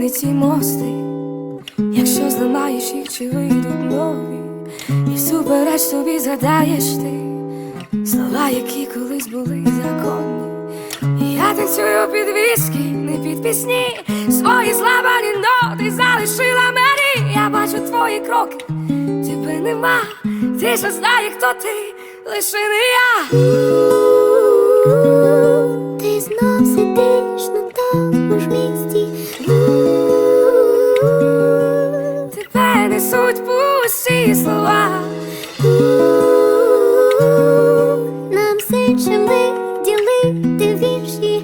мені ці мости, якщо зламаєш їх, чи вийдуть нові, і всупереч собі згадаєш ти слова, які колись були законні. І я танцюю під віскі, не під пісні, свої зламані ноти залишила мені. Я бачу твої кроки, тебе нема, ти ж знає, хто ти, лише не я. Ти знов сидиш ці слова. Нам все чим ділити вірші.